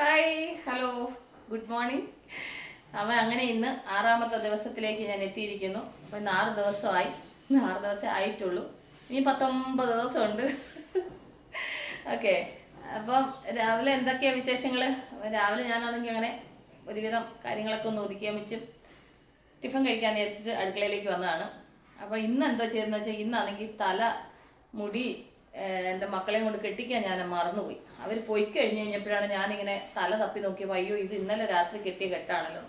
Hi hello good morning അവൻ അങ്ങനെ ഇന്ന് ആറാമത്തെ ദിവസത്തിലേക്ക് ഞാൻ എത്തിയിരിക്കുന്നു. അപ്പം ഇന്ന് ആറ് ദിവസമായി. ആറ് ദിവസമേ ആയിട്ടുള്ളൂ. ഇനി പത്തൊമ്പത് ദിവസമുണ്ട്. ഓക്കെ അപ്പം രാവിലെ എന്തൊക്കെയാ വിശേഷങ്ങൾ രാവിലെ ഞാനാണെങ്കിൽ അങ്ങനെ ഒരുവിധം കാര്യങ്ങളൊക്കെ ഒന്ന് ഒതുക്കിയാൻ വെച്ചും ടിഫിൻ കഴിക്കാൻ വിചാരിച്ചിട്ട് അടുക്കളയിലേക്ക് വന്നതാണ്. അപ്പോൾ ഇന്ന് എന്തോ ചെയ്തെന്ന് വെച്ചാൽ ഇന്നാണെങ്കിൽ തല മുടി എന്റെ മക്കളെയും കൊണ്ട് കെട്ടിക്കാൻ ഞാൻ മറന്നുപോയി. അവർ പോയി കഴിഞ്ഞ് കഴിഞ്ഞപ്പോഴാണ് ഞാനിങ്ങനെ തല തപ്പി നോക്കിയപ്പോൾ അയ്യോ ഇത് ഇന്നലെ രാത്രി കെട്ടിയ കെട്ടാണല്ലോ.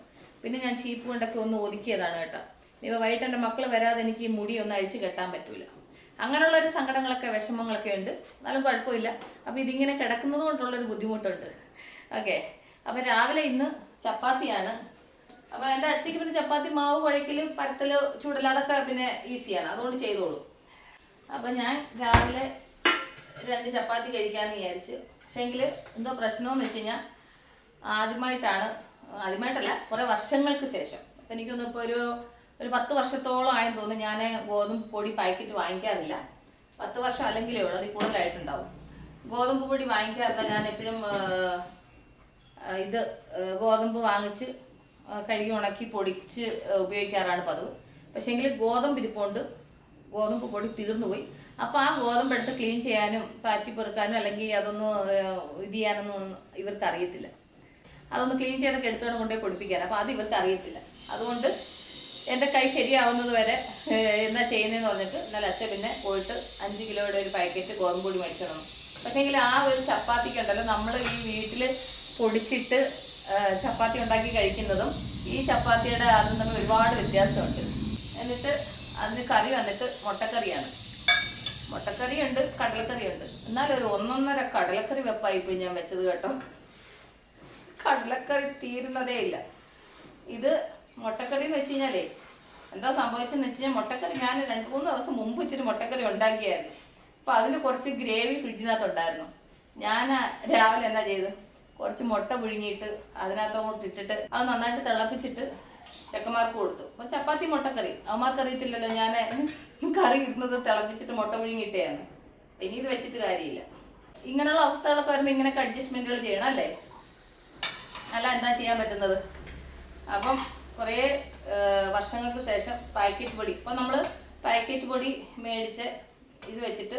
പിന്നെ ഞാൻ ചീപ്പ് കൊണ്ടൊക്കെ ഒന്ന് ഒതുക്കിയതാണ് കേട്ടോ. ഇപ്പോൾ വൈകിട്ട് എന്റെ മക്കൾ വരാതെ എനിക്ക് ഈ മുടി ഒന്ന് അഴിച്ച് കെട്ടാൻ പറ്റൂല. അങ്ങനെയുള്ളൊരു സങ്കടങ്ങളൊക്കെ വിഷമങ്ങളൊക്കെ ഉണ്ട്. എന്നാലും കുഴപ്പമില്ല. അപ്പോൾ ഇതിങ്ങനെ കിടക്കുന്നത് കൊണ്ടുള്ളൊരു ബുദ്ധിമുട്ടുണ്ട്. ഓക്കെ. അപ്പോൾ രാവിലെ ഇന്ന് ചപ്പാത്തിയാണ്. അപ്പോൾ എന്റെ അച്ഛക്ക് പിന്നെ ചപ്പാത്തി മാവ് കുഴക്കൽ പരത്തൽ ചുടൽ അതൊക്കെ പിന്നെ ഈസിയാണ് അതുകൊണ്ട് ചെയ്തോളൂ. അപ്പോൾ ഞാൻ രാവിലെ രണ്ട് ചപ്പാത്തി കഴിക്കാമെന്ന് വിചാരിച്ചു. പക്ഷേങ്കിൽ എന്തോ പ്രശ്നമെന്ന് വെച്ച് കഴിഞ്ഞാൽ ആദ്യമായിട്ടാണ് ആദ്യമായിട്ടല്ല കുറേ വർഷങ്ങൾക്ക് ശേഷം. എനിക്കൊന്നും ഇപ്പോൾ ഒരു ഒരു പത്ത് വർഷത്തോളം ആയെന്ന് തോന്നുന്നു ഞാൻ ഗോതമ്പ് പൊടി പാക്കറ്റ് വാങ്ങിക്കാറില്ല. പത്ത് വർഷം അല്ലെങ്കിലേ ഉള്ളൂ അതിൽ കൂടുതലായിട്ടുണ്ടാവും. ഗോതമ്പ് പൊടി വാങ്ങിക്കാറില്ല ഞാൻ എപ്പോഴും ഇത് ഗോതമ്പ് വാങ്ങിച്ച് കഴുകി ഉണക്കി പൊടിച്ച് ഉപയോഗിക്കാറാണ് പതിവ്. പക്ഷേങ്കിൽ ഗോതമ്പ് ഇരിപ്പുണ്ട്. ഗോതമ്പ് പൊടി തീർന്നു പോയി. അപ്പോൾ ആ ഗോതമ്പ് എടുത്ത് ക്ലീൻ ചെയ്യാനും പാറ്റി പെറുക്കാനും അല്ലെങ്കിൽ അതൊന്ന് ഇത് ചെയ്യാനൊന്നും ഇവർക്ക് അറിയത്തില്ല അതൊന്ന് ക്ലീൻ ചെയ്തൊക്കെ എടുത്തുകൊണ്ട് കൊണ്ടുപോയി പൊടിപ്പിക്കാൻ അപ്പോൾ അത് ഇവർക്ക് അറിയത്തില്ല അതുകൊണ്ട് എന്റെ കൈ ശരിയാവുന്നത് വരെ എന്താ ചെയ്യുന്നതെന്ന് പറഞ്ഞിട്ട് നല്ല അച്ഛൻ പിന്നെ പോയിട്ട് അഞ്ച് കിലോയുടെ ഒരു പാക്കറ്റ് ഗോതമ്പ് പൊടി മേടിച്ചു തന്നു പക്ഷേങ്കിൽ ആ ഒരു ചപ്പാത്തിക്ക് ഉണ്ടല്ലോ നമ്മൾ ഈ വീട്ടിൽ പൊടിച്ചിട്ട് ചപ്പാത്തി ഉണ്ടാക്കി കഴിക്കുന്നതും ഈ ചപ്പാത്തിയുടെ അതും തമ്മിൽ ഒരുപാട് വ്യത്യാസമുണ്ട്. എന്നിട്ട് അതിന് കറി വന്നിട്ട് മുട്ടക്കറിയാണ്. മുട്ടക്കറി മുട്ടക്കറിയുണ്ട് കടലക്കറിയുണ്ട്. എന്നാലും ഒരു ഒന്നൊന്നര കടലക്കറി വെപ്പായി പോയി ഞാൻ വെച്ചത് കേട്ടോ. കടലക്കറി തീരുന്നതേ ഇല്ല. ഇത് മുട്ടക്കറി എന്ന് വെച്ച് കഴിഞ്ഞാലേ എന്താ സംഭവിച്ചെന്ന് വെച്ച് കഴിഞ്ഞാൽ മുട്ടക്കറി ഞാൻ രണ്ട് മൂന്ന് ദിവസം മുമ്പ് ഇച്ചിരി മുട്ടക്കറി ഉണ്ടാക്കിയായിരുന്നു. അപ്പോൾ അതിൽ കുറച്ച് ഗ്രേവി ഫ്രിഡ്ജിനകത്ത് ഉണ്ടായിരുന്നു ഞാൻ രാവിലെ എന്താ ചെയ്ത് കുറച്ച് മുട്ട പുഴുങ്ങിയിട്ട് അതിനകത്തോട്ട് ഇട്ടിട്ട് അത് നന്നായിട്ട് തിളപ്പിച്ചിട്ട് ചെക്കന്മാർക്ക് കൊടുത്തു. അപ്പോൾ ചപ്പാത്തി മുട്ടക്കറി. അവന്മാർക്ക് അറിയത്തില്ലല്ലോ ഞാൻ കറി ഇരുന്നത് തിളപ്പിച്ചിട്ട് മുട്ട പുഴുങ്ങിയിട്ടേന്ന്. ഇനി ഇത് വെച്ചിട്ട് കാര്യമില്ല. ഇങ്ങനെയുള്ള അവസ്ഥകളൊക്കെ വരുമ്പോൾ ഇങ്ങനെയൊക്കെ അഡ്ജസ്റ്റ്മെന്റുകൾ ചെയ്യണം അല്ലേ? അല്ല എന്താ ചെയ്യാൻ പറ്റുന്നത്? അപ്പം കുറേ വർഷങ്ങൾക്ക് ശേഷം പാക്കറ്റ് പൊടി. ഇപ്പം നമ്മൾ പാക്കറ്റ് പൊടി മേടിച്ച് ഇത് വെച്ചിട്ട്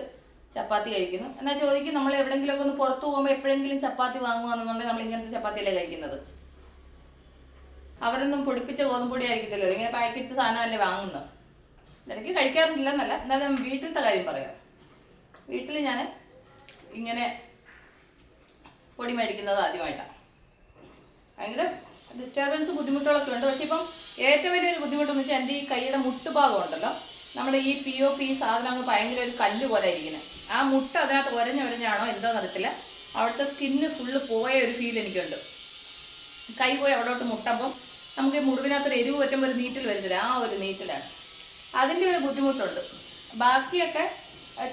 ചപ്പാത്തി കഴിക്കുന്നു. എന്നാൽ ചോദിക്കും നമ്മൾ എവിടെയെങ്കിലുമൊക്കെ ഒന്ന് പുറത്ത് പോകുമ്പോൾ എപ്പോഴെങ്കിലും ചപ്പാത്തി വാങ്ങുകയാണെന്നുണ്ടെങ്കിൽ നമ്മൾ ഇങ്ങനത്തെ ചപ്പാത്തിയല്ലേ കഴിക്കുന്നത്? അവരൊന്നും പൊടിപ്പിച്ച ഗോതമ്പൊടി ആയിരിക്കത്തില്ലോ ഇങ്ങനെ പാക്കറ്റ് സാധനമല്ലേ വാങ്ങുന്നത്? ഇടയ്ക്ക് കഴിക്കാറില്ല എന്നല്ല എന്നാലും വീട്ടിലത്തെ കാര്യം പറയാം. വീട്ടിൽ ഞാൻ ഇങ്ങനെ പൊടി മേടിക്കുന്നത് ആദ്യമായിട്ടാണ് ഭയങ്കര ഡിസ്റ്റർബൻസ് ബുദ്ധിമുട്ടുകളൊക്കെ ഉണ്ട്. പക്ഷെ ഇപ്പം ഏറ്റവും വലിയൊരു ബുദ്ധിമുട്ടെന്ന് വെച്ചാൽ എന്റെ ഈ കൈയുടെ മുട്ടുഭാഗം ഉണ്ടല്ലോ. നമ്മുടെ ഈ പി ഒ പി സാധനം അങ്ങ് ഭയങ്കര ഒരു കല്ല് പോലെ ഇരിക്കുന്നത് ആ മുട്ട അതിനകത്ത് ഒരഞ്ഞ് ഒരഞ്ഞാണോ എന്തോ അറിയത്തില്ല. അവിടുത്തെ സ്കിന്ന് ഫുള്ള് പോയ ഒരു ഫീൽ എനിക്കുണ്ട്. കൈ പോയി അവിടോട്ട് മുട്ടപ്പം നമുക്ക് ഈ മുറിവിനകത്തൊരു എരിവ് പറ്റുമ്പോൾ ഒരു നീറ്റിൽ വരുന്നില്ല? ആ ഒരു നീറ്റിലാണ്. അതിന്റെ ഒരു ബുദ്ധിമുട്ടുണ്ട്. ബാക്കിയൊക്കെ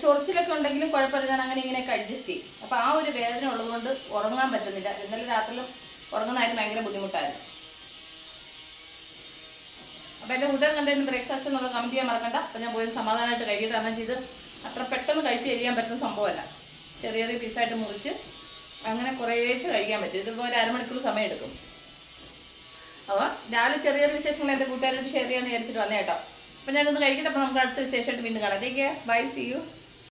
ചൊറിച്ചിലൊക്കെ ഉണ്ടെങ്കിലും കുഴപ്പമില്ല. ഞാൻ അങ്ങനെ ഇങ്ങനെയൊക്കെ അഡ്ജസ്റ്റ് ചെയ്യും. അപ്പോൾ ആ ഒരു വേദന ഉള്ളതുകൊണ്ട് ഉറങ്ങാൻ പറ്റുന്നില്ല. ഇന്നലെ രാത്രിയിലും ഉറങ്ങുന്നതായാലും ഭയങ്കര ബുദ്ധിമുട്ടായിരുന്നു. അപ്പോൾ എന്റെ കൂട്ടുകാർ കണ്ടതിന് ബ്രേക്ക്ഫാസ്റ്റ് എന്നൊക്കെ കമന്റ് ചെയ്യാൻ മറക്കണ്ട. അപ്പോൾ ഞാൻ പോയി സമാധാനമായിട്ട് കഴിയിട്ട് കാരണം ചെയ്ത്. അത്ര പെട്ടെന്ന് കഴിച്ച് കഴിയാൻ പറ്റുന്ന സംഭവമല്ല. ചെറിയ ചെറിയ പീസായിട്ട് മുറിച്ച് അങ്ങനെ കുറേശ്ശെ കഴിക്കാൻ പറ്റും. ഇതിപ്പോൾ ഒരു അരമണിക്കൂർ സമയം എടുക്കും അപ്പോൾ രാവിലെ ചെറിയൊരു ചെറിയ വിശേഷങ്ങൾ എന്റെ കൂട്ടുകാരോട് ഷെയർ ചെയ്യാൻ വിചാരിച്ചിട്ട് വന്നേട്ടോ അപ്പൊ ഞാനൊന്ന് കഴിക്കട്ടെ അപ്പോൾ നമുക്ക് അടുത്ത വിശേഷമായിട്ട് വീണ്ടും കാണാം. By C U